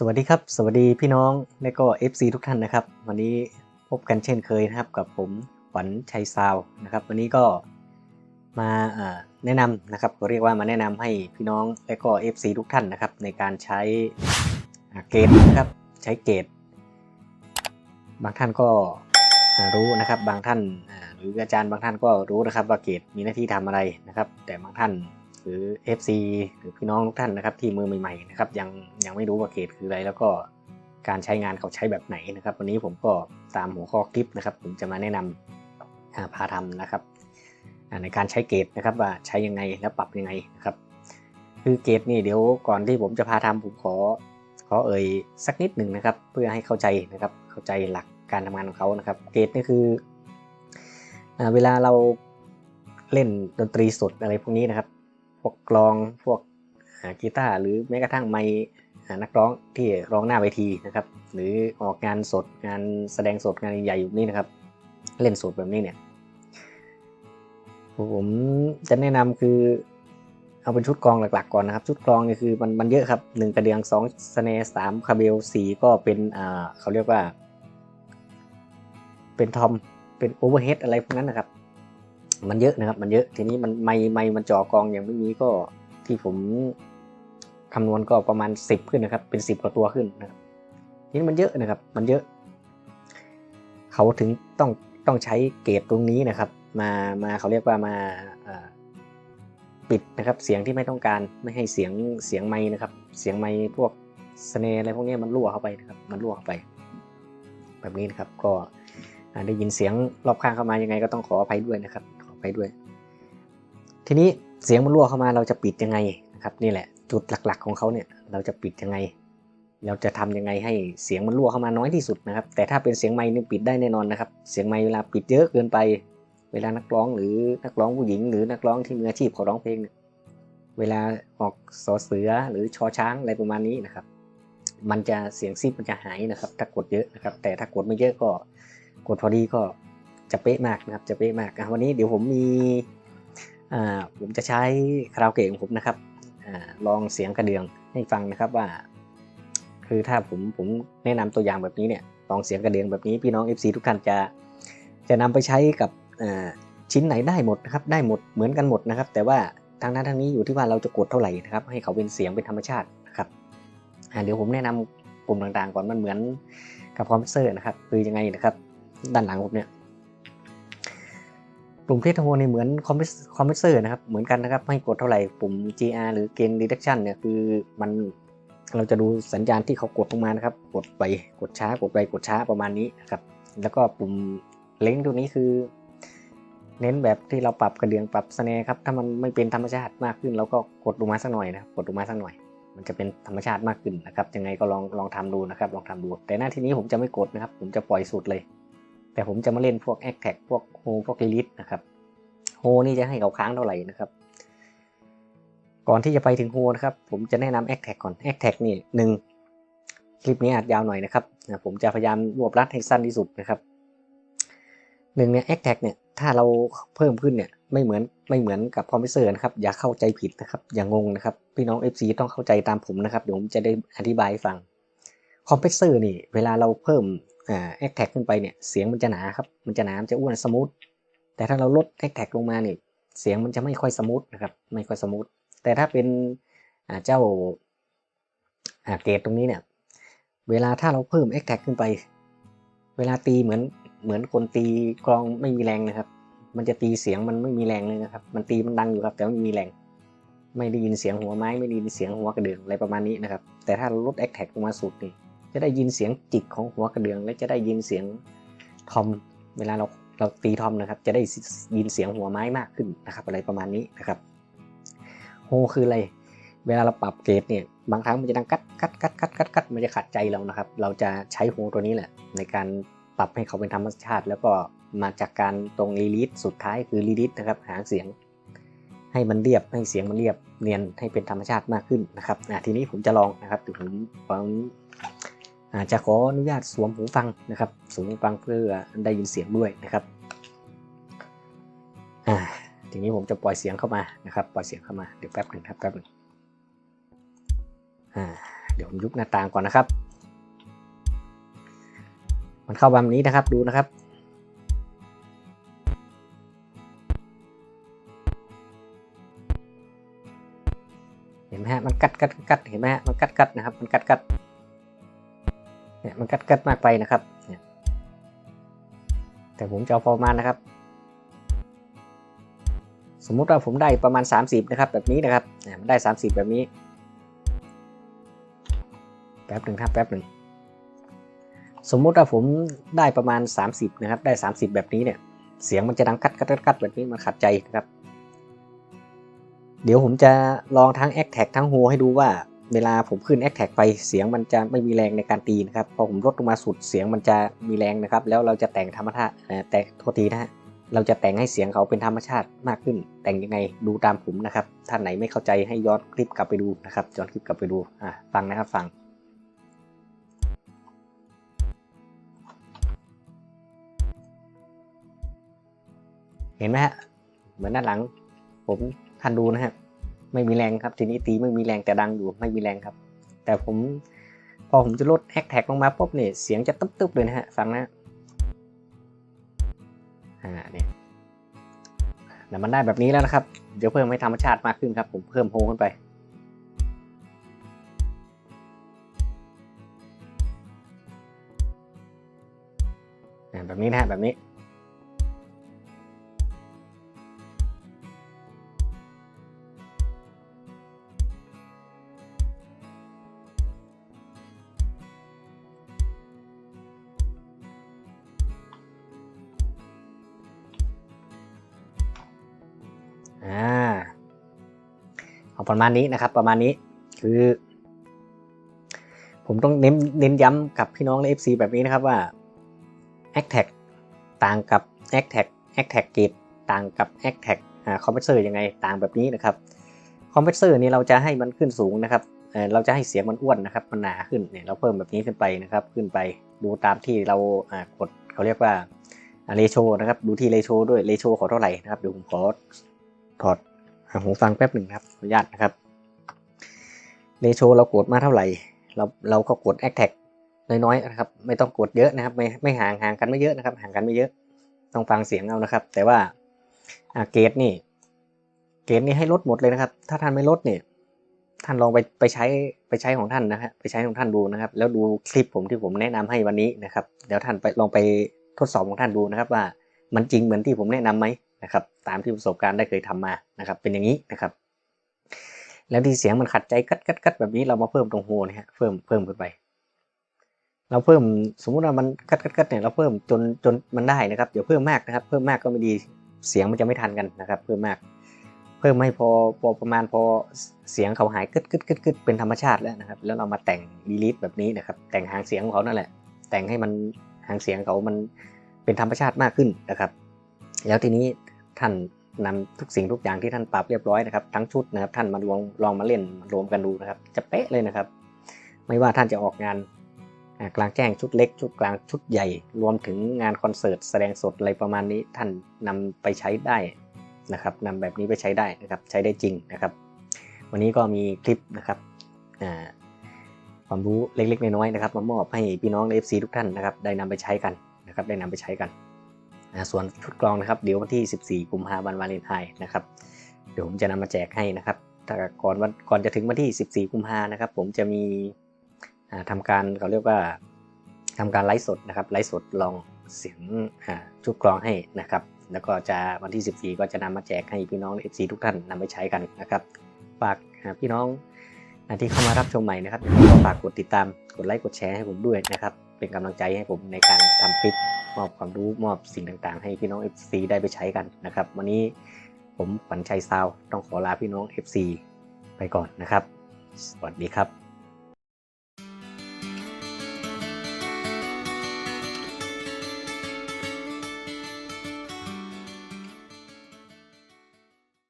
สวัสดีครับ สวัสดีพี่น้องและก็ FC ทุกท่านนะครับ วันนี้พบกันเช่นเคยนะครับกับผมขวัญชัยซาวนะครับ วันนี้ก็มาแนะนำนะครับก็เรียกว่ามาแนะนำให้พี่น้องและก็ FC ทุกท่านนะครับ ในการใช้เกตนะครับใช้เกตบางท่านก็รู้นะครับบางท่านหรืออาจารย์บางท่านก็รู้นะครับว่าเกตมีหน้าที่ทำอะไรนะครับ แต่บางท่าน รือ FC หรือพี่น้องทุกท่านนะครับที่มือใหม่ๆนะครับยังยังไม่รู้ว่าเกรดคืออะไรแล้วก็การใช้งานเขาใช้แบบไหนนะครับ วันนี้ผมก็ตามหัวข้อคลิปนะครับ ผมจะมาแนะนำอ่าพาทำนะครับในการใช้เกรดนะครับว่าใช้ยังไงและปรับยังไงนะครับ คือเกรดนี่เดี๋ยวก่อนที่ผมจะพาทำผมขอขอเอ่ยสักนิดหนึ่งนะครับ เพื่อให้เข้าใจนะครับเข้าใจหลักการทำงานของเขานะครับ เกรดนี่คืออเวลาเราเล่นดนตรีสดอะไรพวกนี้นะครับ พวกกลองพวกกีตาร์หรือแม้กระทั่งไม่นักร้องที่ร้องหน้าเวทีนะครับ หรือออกงานสดงานแสดงสดงานใหญ่ๆแบบนี้นะครับ เล่นสดแบบนี้เนี่ย ผมจะแนะนำคือ เอาเป็นชุดกลองหลักๆก่อนนะครับ ชุดกลองเนี่ยคือมันมันเยอะครับหนึ่งกระเดียงสองสเนสามคาเบลสี่ก็เป็นอ่าเขาเรียกว่า เป็นทอมเป็นโอเวอร์เฮดอะไรพวกนั้นนะครับ มันเยอะนะครับ มันเยอะทีนี้มันไม่ไม่มันจ่อกองอย่างไม่มีก็ที่ผมคำนวณก็ประมาณสิบขึ้นนะครับ เป็นสิบกว่าตัวขึ้นนะครับทีนี้มันเยอะนะครับ มันเยอะ เขาถึงต้องต้องใช้เกรดตรงนี้นะครับ มามาเขาเรียกว่ามาปิดนะครับ เสียงที่ไม่ต้องการไม่ให้เสียงเสียงไม้นะครับ เสียงไม้พวกสเนร์อะไรพวกนี้มันรั่วเข้าไปนะครับ มันรั่วเข้าไป แบบนี้นะครับ ก็ได้ยินเสียงรอบข้างเข้ามายังไงก็ต้องขออภัยด้วยนะครับ ขออภัยด้วย ทีนี้เสียงมันรั่วเข้ามาเราจะปิดยังไงนะครับนี่แหละจุดหลักๆของเขาเนี่ยเราจะปิดยังไง เราจะทำยังไงให้เสียงมันรั่วเข้ามาน้อยที่สุดนะครับ แต่ถ้าเป็นเสียงไม้นี่ปิดได้แน่นอนนะครับ เสียงไม้เวลาปิดเยอะเกินไป เวลานักร้องหรือนักร้องผู้หญิง หรือนักร้องที่มืออาชีพเขาร้องเพลงเนี่ยเวลาออกสอเสือหรือชอช้างอะไรประมาณนี้นะครับ มันจะเสียงซิปมันจะหายนะครับ ถ้ากดเยอะนะครับ แต่ถ้ากดไม่เยอะก็กดพอดีก็ จะเป๊ะมากนะครับจะเป๊ะมากวันนี้เดี๋ยวผมมีผมจะใช้คาราโอเกะของผมนะครับอลองเสียงกระเดืองให้ฟังนะครับว่า คือถ้าผมผมแนะนำตัวอย่างแบบนี้เนี่ยลองเสียงกระเดืองแบบนี้พี่น้อง FC ทุกท่านจะจะนำไปใช้กับชิ้นไหนได้หมดนะครับได้หมดเหมือนกันหมดนะครับ แต่ว่าทางนั้นทางนี้อยู่ที่ว่าเราจะกดเท่าไหร่นะครับให้เขาเป็นเสียงเป็นธรรมชาตินะครับเดี๋ยวผมแนะนำปุ่มต่างๆ ก่อนมันเหมือนกับคอมเพรสเซอร์นะครับคือยังไงนะครับ ด้านหลังผมเนี่ย ปุ่มเพลทโฮนี่เหมือนคอมเพรสเซอร์นะครับ เหมือนกันนะครับ ให้กดเท่าไหร่ปุ่ม GR หรือ Gain Reduction เนี่ยคือมันเราจะดูสัญญาณที่เขากดลงมานะครับ กดไปกดช้ากดไปกดช้าประมาณนี้นะครับ แล้วก็ปุ่มเล้งตัวนี้คือ เน้นแบบที่เราปรับกระเดื่องปรับสแนร์ครับ ถ้ามันไม่เป็นธรรมชาติมากขึ้นเราก็กดลงมาสักหน่อยนะกดลงมาสักหน่อย มันจะเป็นธรรมชาติมากขึ้นนะครับ ยังไงก็ลองลองทำดูนะครับ ลองทำดู แต่หน้าที่นี้ผมจะไม่กดนะครับ ผมจะปล่อยสุดเลย แต่ผมจะมาเล่นพวก a c t a g พวกโฮพวก r e l e a s e นะครับโฮนี่จะให้เขาค้างเท่าไหร่นะครับก่อนที่จะไปถึงโฮนะครับผมจะแนะนำ a c t a g ก่อน a c t a g นี่หนึ่งคลิปนี้อาจยาวหน่อยนะครับผมจะพยายามรวบรัดให้สั้นที่สุดนะครับหนึ่งเนี่ย a c t a g เนี่ยถ้าเราเพิ่มขึ้นเนี่ยไม่เหมือนไม่เหมือนกับคอมเพรสเซอร์นะครับ อย่าเข้าใจผิดนะครับ อย่างงนะครับ พี่น้อง FC ต้องเข้าใจตามผมนะครับ เดี๋ยวผมจะได้อธิบายฟังคอมเพรสเซอร์นี่ เวลาเราเพิ่ม อ่าแอคแท็กขึ้นไปเนี่ยเสียงมันจะหนาครับมันจะหนามันจะอ้วนสมูทแต่ถ้าเราลดแอคแท็กลงมาเนี่ยเสียงมันจะไม่ค่อยสมูทนะครับไม่ค่อยสมูทแต่ถ้าเป็นเจ้าเกรดตรงนี้เนี่ยเวลาถ้าเราเพิ่มแอคแท็กขึ้นไป เวลาตีเหมือนเหมือนคนตีกลองไม่มีแรงนะครับ มันจะตีเสียงมันไม่มีแรงเลยนะครับ มันตีมันดังอยู่ครับแต่ไม่มีแรง ไม่ได้ยินเสียงหัวไม้ ไม่ได้ยินเสียงหัวกระเดื่องอะไรประมาณนี้นะครับ แต่ถ้าเราลดแอคแท็กลงมาสุดนี่ จะได้ยินเสียงจิกของหัวกระเดื่อง และจะได้ยินเสียงทอมเวลาเราเราตีทอมนะครับ จะได้ยินเสียงหัวไม้มากขึ้นนะครับ อะไรประมาณนี้นะครับโฮคืออะไรเวลาเราปรับเกรดเนี่ยบางครั้งมันจะดังกัดกัดกัดกัดกัดกัดมันจะขัดใจเรานะครับ เราจะใช้โฮตัวนี้แหละ ในการปรับให้เขาเป็นธรรมชาติ แล้วก็มาจากการตรงรีลิสสุดท้ายคือรีลิสนะครับหางเสียงให้มันเรียบให้เสียงมันเรียบเนียนให้เป็นธรรมชาติมากขึ้นนะครับทีนี้ผมจะลองนะครับเดี๋ยวผม จะขออนุญาตสวมหูฟังนะครับสวมหูฟังเพื่อได้ยินเสียงด้วยนะครับอ่าทีนี้ผมจะปล่อยเสียงเข้ามานะครับ ปล่อยเสียงเข้ามาเดี๋ยวแป๊บหนึ่งครับแป๊บหนึ่งอ่าเดี๋ยวผมยุบหน้าต่างก่อนนะครับ มันเข้าแบบนี้นะครับดูนะครับเห็นไหมฮะมันกัดกัดกัดเห็นไหมฮะมันกัดกัดนะครับมันกัดกัด เนี่ยมันกัดมากไปนะครับ แต่ผมจะเอาพอประมาณนะครับ สมมุติว่าผมได้ประมาณ 30 นะครับ แบบนี้นะครับเนี่ยมันได้ 30 แบบนี้ แป๊บหนึ่งครับแป๊บหนึ่งสมมุติว่าผมได้ประมาณ 30 นะครับ ได้ 30 แบบนี้เนี่ย เสียงมันจะดังกัดกัดกัดแบบนี้มันขัดใจนะครับ เดี๋ยวผมจะลองทั้ง a c t a g ทั้ง h o ให้ดูว่า เวลาผมขึ้น a c t a g ไปเสียงมันจะไม่มีแรงในการตีนะครับ พอผมลดลงมาสุดเสียงมันจะมีแรงนะครับ แล้วเราจะแต่งธรรมชาติแต่โทษทีนะฮะเราจะแต่งให้เสียงเขาเป็นธรรมชาติมากขึ้น แต่งยังไงดูตามผมนะครับท่านไหนไม่เข้าใจให้ย้อนคลิปกลับไปดูนะครับย้อนคลิปกลับไปดูอะฟังนะครับฟังเห็นไหมฮะเหมือนด้านหลัง ผมท่านดูนะฮะ ไม่มีแรงครับ ทีนี้ตีไม่มีแรงแต่ดังอยู่ไม่มีแรงครับ แต่ผมพอผมจะลดแฮกแท็กลงมาปุ๊บเนี่ยเสียงจะตึ๊บๆเลยนะฮะฟังนะอ่าเนี่ยแต่มันได้แบบนี้แล้วนะครับ เดี๋ยวเพิ่มให้ธรรมชาติมากขึ้นครับ ผมเพิ่มโฮขึ้นไปอ่แบบนี้นะฮะแบบนี้ อ่าเอาประมาณนี้นะครับ ประมาณนี้คือ ผมต้องเน้นเน้นย้ำกับพี่น้องใน FC แบบนี้นะครับว่า a c t a g ต่างกับ a c t a g a c t a g Gate ต่างกับ a c t a g อ่าคอมเพรสเซอร์ยังไงต่างแบบนี้นะครับคอมเพรสเซอร์นี่เราจะให้มันขึ้นสูงนะครับเราจะให้เสียงมันอ้วนนะครับ มันหนาขึ้นเนี่ยเราเพิ่มแบบนี้ขึ้นไปนะครับ ขึ้นไปดูตามที่เราอ่ากดเขาเรียกว่าเรโชนะครับ ดูที่เรโชด้วยเรโชขอเท่าไหร่นะครับเดี๋ยวผมขอ ถอดหูฟังแป๊บหนึ่งครับ ขออนุญาตนะครับ เรโชเรากดมาเท่าไหร่ เราเราก็กดแอคแท็กน้อยๆนะครับ ไม่ต้องกดเยอะนะครับ ไม่ไม่ห่างห่างกันไม่เยอะนะครับ ห่างกันไม่เยอะ ต้องฟังเสียงเอานะครับ แต่ว่าเกตนี่ เกตนี่ให้ลดหมดเลยนะครับ ถ้าท่านไม่ลดเนี่ยท่านลองไปไปใช้ไปใช้ของท่านนะฮะไปใช้ของท่านดูนะครับ แล้วดูคลิปผมที่ผมแนะนำให้วันนี้นะครับ เดี๋ยวท่านไปลองไปทดสอบของท่านดูนะครับ ว่ามันจริงเหมือนที่ผมแนะนำไหม นะครับตามที่ประสบการณ์ได้เคยทำมานะครับเป็นอย่างนี้นะครับ แล้วที่เสียงมันขัดใจกัดกัดกัดแบบนี้เรามาเพิ่มตรงโฮนะฮะเพิ่มเพิ่มขึ้นไป เราเพิ่มสมมุติว่ามันกัดกัดกัดเนี่ยเราเพิ่มจนจนมันได้นะครับอย่าเพิ่มมากนะครับ เพิ่มมากก็ไม่ดีเสียงมันจะไม่ทันกันนะครับ เพิ่มมาก เพิ่มไม่พอพอประมาณพอเสียงเขาหายกึดกึดกึดกึดเป็นธรรมชาติแล้วนะครับ แล้วเรามาแต่งดีลิทแบบนี้นะครับ แต่งหางเสียงของเขานั่นแหละ แต่งให้มันหางเสียงเขามันเป็นธรรมชาติมากขึ้นนะครับ แล้วทีนี้ ท่านนำทุกสิ่งทุกอย่างที่ท่านปรับเรียบร้อยนะครับทั้งชุดนะครับท่านมาลองลองมาเล่นรวมกันดูนะครับจะเป๊ะเลยนะครับ ไม่ว่าท่านจะออกงานกลางแจ้งชุดเล็กชุดกลางชุดใหญ่ รวมถึงงานคอนเสิร์ตแสดงสดอะไรประมาณนี้ท่านนำไปใช้ได้นะครับนำแบบนี้ไปใช้ได้นะครับใช้ได้จริงนะครับ วันนี้ก็มีคลิปนะครับความรู้เล็กๆน้อยๆนะครับมามอบให้พี่น้องใน FC ทุกท่านนะครับได้นำไปใช้กันนะครับได้นำไปใช้กัน นะส่วนชุดกรองนะครับเดี๋ยววันที่ 14กุมภาพันธ์วาเลนไทน์นะครับเดี๋ยวผมจะนำมาแจกให้นะครับถ้าก่อนวันก่อนจะถึงวันที่ 14กุมภานะครับผมจะมีอ่าทำการเขาเรียกว่าทำการไลฟ์สดนะครับไลฟ์สดลองเสียงชุดกรองให้นะครับ แล้วก็จะวันที่ 14 ก็จะนำมาแจกให้พี่น้อง FC ทุกท่านนำไปใช้กันนะครับฝากพี่น้องที่เข้ามารับชมใหม่นะครับก็ฝากกดติดตามกดไลค์กดแชร์ให้ผมด้วยนะครับ เป็นกำลังใจให้ผมในการทำคลิป มอบความรู้มอบสิ่งต่างๆ ให้พี่น้อง FC ได้ไปใช้กันนะครับ วันนี้ผมขวัญชัยซาว ต้องขอลาพี่น้อง FC ไปก่อนนะครับ สวัสดีครับ